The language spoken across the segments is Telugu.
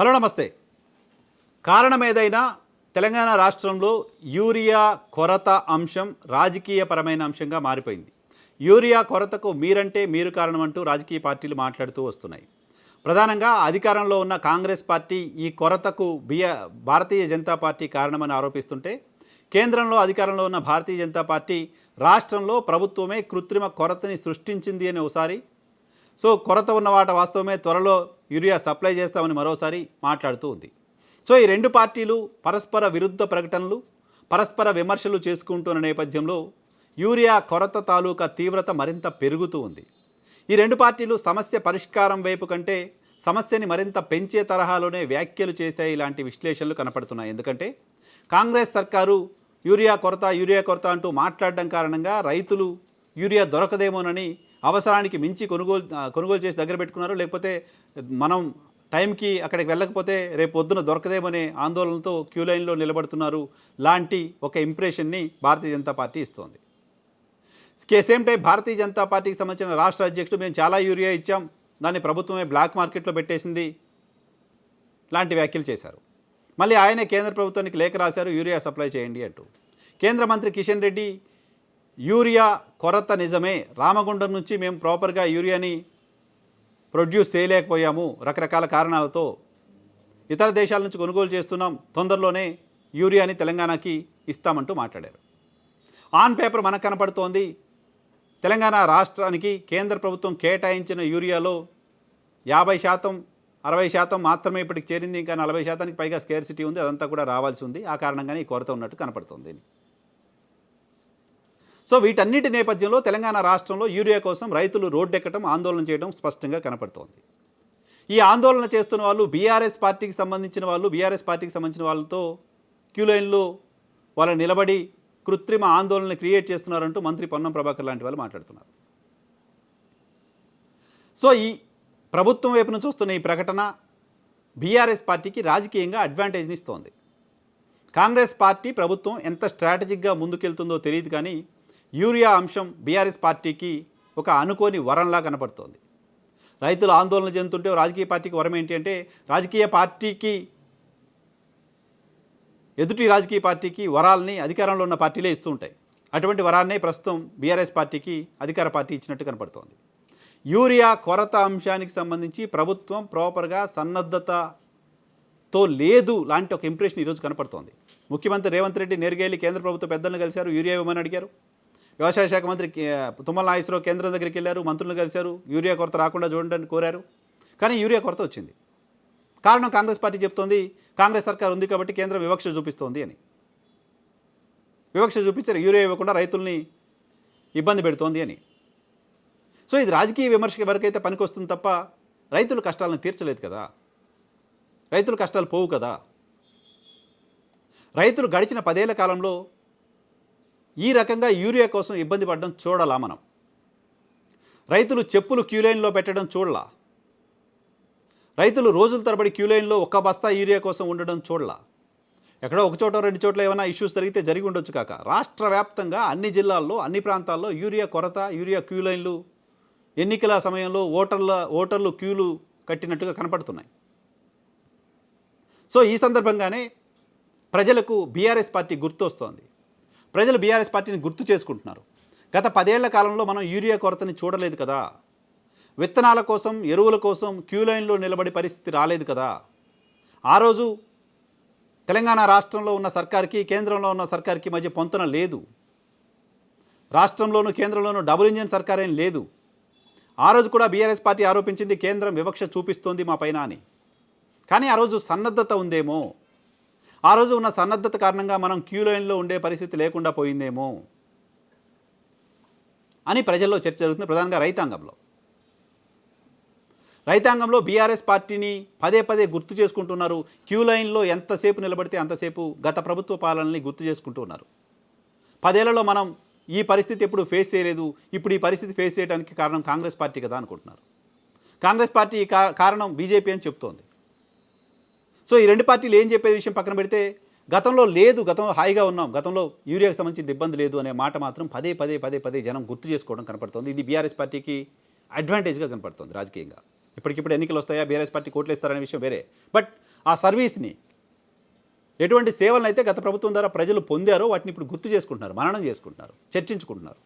హలో నమస్తే. కారణం ఏదైనా తెలంగాణ రాష్ట్రంలో యూరియా కొరత అంశం రాజకీయపరమైన అంశంగా మారిపోయింది. యూరియా కొరతకు మీరంటే మీరు కారణం అంటూ రాజకీయ పార్టీలు మాట్లాడుతూ వస్తున్నాయి. ప్రధానంగా అధికారంలో ఉన్న కాంగ్రెస్ పార్టీ ఈ కొరతకు బియ భారతీయ జనతా పార్టీ కారణమని ఆరోపిస్తుంటే కేంద్రంలో అధికారంలో ఉన్న భారతీయ జనతా పార్టీ రాష్ట్రంలో ప్రభుత్వమే కృత్రిమ కొరతని సృష్టించింది అని ఒకసారి సో కొరత ఉన్న వాట వాస్తవమే త్వరలో యూరియా సప్లై చేస్తామని మరోసారి మాట్లాడుతూ ఉంది. సో ఈ రెండు పార్టీలు పరస్పర విరుద్ధ ప్రకటనలు పరస్పర విమర్శలు చేసుకుంటున్న నేపథ్యంలో యూరియా కొరత తాలూకా తీవ్రత మరింత పెరుగుతూ ఉంది. ఈ రెండు పార్టీలు సమస్య పరిష్కారం వైపు కంటే సమస్యని మరింత పెంచే తరహాలోనే వ్యాఖ్యలు చేసే ఇలాంటి విశ్లేషణలు కనపడుతున్నాయి. ఎందుకంటే కాంగ్రెస్ సర్కారు యూరియా కొరత యూరియా కొరత అంటూ మాట్లాడడం కారణంగా రైతులు యూరియా దొరకదేమోనని అవసరానికి మించి కొనుగోలు కొనుగోలు చేసి దగ్గర పెట్టుకున్నారు లేకపోతే మనం టైంకి అక్కడికి వెళ్ళకపోతే రేపు పొద్దున దొరకదేమనే ఆందోళనతో క్యూ లైన్లో నిలబడుతున్నారు లాంటి ఒక ఇంప్రెషన్ని భారతీయ జనతా పార్టీ ఇస్తోంది. కే సేమ్ టైం భారతీయ జనతా పార్టీకి సంబంధించిన రాష్ట్ర అధ్యక్షుడు మేము చాలా యూరియా ఇచ్చాం దాన్ని ప్రభుత్వమే బ్లాక్ మార్కెట్లో పెట్టేసింది లాంటి వ్యాఖ్యలు చేశారు. మళ్ళీ ఆయనే కేంద్ర ప్రభుత్వానికి లేఖ రాశారు యూరియా సప్లై చేయండి అంటూ. కేంద్ర మంత్రి కిషన్ రెడ్డి యూరియా కొరత నిజమే. రామగుండం నుంచి మేము ప్రాపర్గా యూరియాని ప్రొడ్యూస్ చేయలేకపోయాము రకరకాల కారణాలతో. ఇతర దేశాల నుంచి కొనుగోలు చేస్తున్నాం. తొందరలోనే యూరియాని తెలంగాణకి ఇస్తామంటూ మాట్లాడారు. ఆన్ పేపర్ మనకు కనపడుతోంది. తెలంగాణ రాష్ట్రానికి కేంద్ర ప్రభుత్వం కేటాయించిన యూరియాలో యాభై శాతం అరవై శాతం మాత్రమే ఇప్పటికి చేరింది. ఇంకా నలభై శాతానికి పైగా స్కేర్సిటీ ఉంది. అదంతా కూడా రావాల్సి ఉంది. ఆ కారణంగానే ఈ కొరత ఉన్నట్టు కనపడుతోంది. సో వీటన్నిటి నేపథ్యంలో తెలంగాణ రాష్ట్రంలో యూరియా కోసం రైతులు రోడ్డెక్కడం ఆందోళన చేయడం స్పష్టంగా కనపడుతోంది. ఈ ఆందోళన చేస్తున్న వాళ్ళు బీఆర్ఎస్ పార్టీకి సంబంధించిన వాళ్ళు బీఆర్ఎస్ పార్టీకి సంబంధించిన వాళ్ళతో క్యూలైన్లు వాళ్ళ నిలబడి కృత్రిమ ఆందోళన క్రియేట్ చేస్తున్నారంటూ మంత్రి పొన్నం ప్రభాకర్ లాంటి వాళ్ళు మాట్లాడుతున్నారు. సో ఈ ప్రభుత్వం వైపు నుంచి వస్తున్న ఈ ప్రకటన బీఆర్ఎస్ పార్టీకి రాజకీయంగా అడ్వాంటేజ్ని ఇస్తోంది. కాంగ్రెస్ పార్టీ ప్రభుత్వం ఎంత స్ట్రాటజిక్గా ముందుకెళ్తుందో తెలియదు కానీ యూరియా అంశం బీఆర్ఎస్ పార్టీకి ఒక అనుకోని వరంలా కనపడుతోంది. రైతులు ఆందోళన చెందుతుంటే రాజకీయ పార్టీకి వరం ఏంటి అంటే రాజకీయ పార్టీకి ఎదుటి రాజకీయ పార్టీకి వరాల్ని అధికారంలో ఉన్న పార్టీలే ఇస్తూ ఉంటాయి. అటువంటి వరాన్నే ప్రస్తుతం బీఆర్ఎస్ పార్టీకి అధికార పార్టీ ఇచ్చినట్టు కనపడుతోంది. యూరియా కొరత అంశానికి సంబంధించి ప్రభుత్వం ప్రాపర్గా సన్నద్ధతతో లేదు లాంటి ఒక ఇంప్రెషన్ ఈరోజు కనపడుతోంది. ముఖ్యమంత్రి రేవంత్ రెడ్డి నేరుగా వెళ్ళి కేంద్ర ప్రభుత్వ పెద్దలను కలిశారు యూరియా ఇవ్వమని అడిగారు. వ్యవసాయ శాఖ మంత్రి తుమ్మల నాగేశ్వరరావు కేంద్రం దగ్గరికి వెళ్ళారు మంత్రులను కలిశారు యూరియా కొరత రాకుండా చూడండి కోరారు. కానీ యూరియా కొరత వచ్చింది. కారణం కాంగ్రెస్ పార్టీ చెప్తోంది కాంగ్రెస్ సర్కార్ ఉంది కాబట్టి కేంద్రం వివక్ష చూపిస్తోంది అని. వివక్ష చూపించారు యూరియా ఇవ్వకుండా రైతుల్ని ఇబ్బంది పెడుతోంది అని. సో ఇది రాజకీయ విమర్శకి ఎవరికైతే పనికొస్తుంది తప్ప రైతుల కష్టాలను తీర్చలేదు కదా. రైతుల కష్టాలు పోవు కదా. రైతులు గడిచిన పదేళ్ళ కాలంలో ఈ రకంగా యూరియా కోసం ఇబ్బంది పడడం చూడాలా మనం? రైతులు చెప్పులు క్యూ లైన్లో పెట్టడం చూడలా? రైతులు రోజుల తరబడి క్యూ లైన్లో ఒక్క బస్తా యూరియా కోసం ఉండడం చూడలా? ఎక్కడో ఒక చోట రెండు చోట్ల ఏమైనా ఇష్యూస్ జరిగితే జరిగి ఉండొచ్చు కాక. రాష్ట్ర వ్యాప్తంగా అన్ని జిల్లాల్లో అన్ని ప్రాంతాల్లో యూరియా కొరత యూరియా క్యూ లైన్లు ఎన్నికల సమయంలో ఓటర్ల ఓటర్లు క్యూలు కట్టినట్టుగా కనపడుతున్నాయి. సో ఈ సందర్భంగానే ప్రజలకు బీఆర్ఎస్ పార్టీ గుర్తొస్తోంది. ప్రజలు బీఆర్ఎస్ పార్టీని గుర్తు చేసుకుంటున్నారు. గత పదేళ్ళ కాలంలో మనం యూరియా కొరతని చూడలేదు కదా. విత్తనాల కోసం ఎరువుల కోసం క్యూ లైన్లో నిలబడి పరిస్థితి రాలేదు కదా. ఆ రోజు తెలంగాణ రాష్ట్రంలో ఉన్న సర్కార్కి కేంద్రంలో ఉన్న సర్కార్కి మధ్య పొంతన లేదు. రాష్ట్రంలోనూ కేంద్రంలోనూ డబుల్ ఇంజిన్ సర్కార్ ఏం లేదు. ఆ రోజు కూడా బీఆర్ఎస్ పార్టీ ఆరోపించింది కేంద్రం వివక్ష చూపిస్తోంది మా పైన అని. కానీ ఆ రోజు సన్నద్ధత ఉందేమో? ఆ రోజు ఉన్న సన్నద్ధత కారణంగా మనం క్యూ లైన్లో ఉండే పరిస్థితి లేకుండా పోయిందేమో అని ప్రజల్లో చర్చ జరుగుతుంది ప్రధానంగా రైతాంగంలో. రైతాంగంలో బీఆర్ఎస్ పార్టీని పదే పదే గుర్తు చేసుకుంటున్నారు. క్యూ లైన్లో ఎంతసేపు నిలబడితే అంతసేపు గత ప్రభుత్వ పాలనని గుర్తు చేసుకుంటూ ఉన్నారు పదేళ్ళలో మనం ఈ పరిస్థితి ఎప్పుడు ఫేస్ చేయలేదు. ఇప్పుడు ఈ పరిస్థితి ఫేస్ చేయడానికి కారణం కాంగ్రెస్ పార్టీ కదా అనుకుంటున్నారు. కాంగ్రెస్ పార్టీ ఈ కారణం బీజేపీ అని చెప్తోంది. సో ఈ రెండు పార్టీలు ఏం చెప్పే విషయం పక్కన పెడితే గతంలో లేదు గతంలో హాయిగా ఉన్నాం గతంలో యూరియాకి సంబంధించిన ఇబ్బంది లేదు అనే మాట మాత్రం పదే పదే పదే పదే జనం గుర్తు చేసుకోవడం కనపడుతుంది. ఇది బీఆర్ఎస్ పార్టీకి అడ్వాంటేజ్గా కనపడుతుంది రాజకీయంగా. ఇప్పటికిప్పుడు ఎన్నికలు వస్తాయా? బీఆర్ఎస్ పార్టీ కోట్లు ఇస్తారనే విషయం వేరే. బట్ ఆ సర్వీస్ని ఎటువంటి సేవలను అయితే గత ప్రభుత్వం ద్వారా ప్రజలు పొందారో వాటిని ఇప్పుడు గుర్తు చేసుకుంటున్నారు మననం చేసుకుంటున్నారు చర్చించుకుంటున్నారు.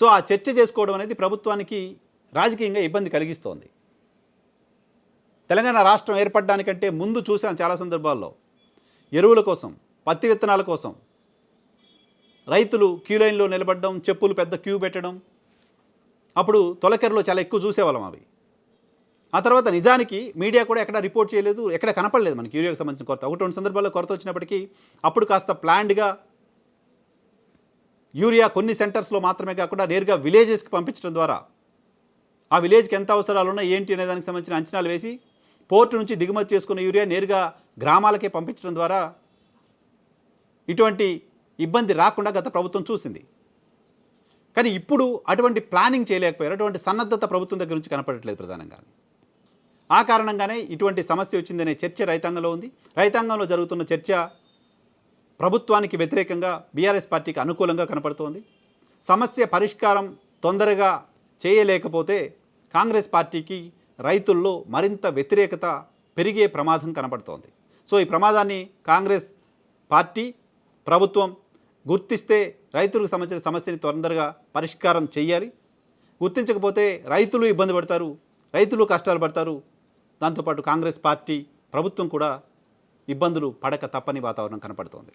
సో ఆ చర్చ చేసుకోవడం అనేది ప్రభుత్వానికి రాజకీయంగా ఇబ్బంది కలిగిస్తోంది. తెలంగాణ రాష్ట్రం ఏర్పడడానికంటే ముందు చూసాం చాలా సందర్భాల్లో. ఎరువుల కోసం పత్తి విత్తనాల కోసం. రైతులు క్యూ లైన్లో నిలబడడం చెప్పులు పెద్ద క్యూ పెట్టడం. అప్పుడు తొలకెరలో చాలా ఎక్కువ చూసేవాళ్ళం అవి. ఆ తర్వాత నిజానికి మీడియా కూడా ఎక్కడ రిపోర్ట్ చేయలేదు ఎక్కడ కనపడలేదు మనకి యూరియాకి సంబంధించిన కొరత. ఒకటి రెండు సందర్భాల్లో కొరత వచ్చినప్పటికీ అప్పుడు కాస్త ప్లాండ్గా యూరియా కొన్ని సెంటర్స్లో మాత్రమే కాకుండా నేరుగా విలేజెస్కి పంపించడం ద్వారా. ఆ విలేజ్కి ఎంత అవసరాలు ఉన్నాయి ఏంటి అనే దానికి సంబంధించిన అంచనాలు వేసి పోర్టు నుంచి దిగుమతి చేసుకున్న యూరియా నేరుగా గ్రామాలకే పంపించడం ద్వారా ఇటువంటి ఇబ్బంది రాకుండా గత ప్రభుత్వం చూసింది. కానీ ఇప్పుడు అటువంటి ప్లానింగ్ చేయలేకపోయారు. అటువంటి సన్నద్ధత ప్రభుత్వం దగ్గర నుంచి కనపడట్లేదు ప్రధానంగా ఆ కారణంగానే ఇటువంటి సమస్య వచ్చిందనే చర్చ రైతాంగంలో ఉంది. రైతాంగంలో జరుగుతున్న చర్చ ప్రభుత్వానికి వ్యతిరేకంగా బీఆర్ఎస్ పార్టీకి అనుకూలంగా కనపడుతోంది. సమస్య పరిష్కారం తొందరగా చేయలేకపోతే కాంగ్రెస్ పార్టీకి రైతుల్లో మరింత వ్యతిరేకత పెరిగే ప్రమాదం కనపడుతోంది సో ఈ ప్రమాదాన్ని కాంగ్రెస్ పార్టీ ప్రభుత్వం గుర్తిస్తే రైతులకు సంబంధించిన సమస్యని తొందరగా పరిష్కారం చేయాలి. గుర్తించకపోతే రైతులు ఇబ్బంది పడతారు రైతులు కష్టాలు పడతారు. దాంతోపాటు కాంగ్రెస్ పార్టీ ప్రభుత్వం కూడా ఇబ్బందులు పడక తప్పని వాతావరణం కనపడుతోంది.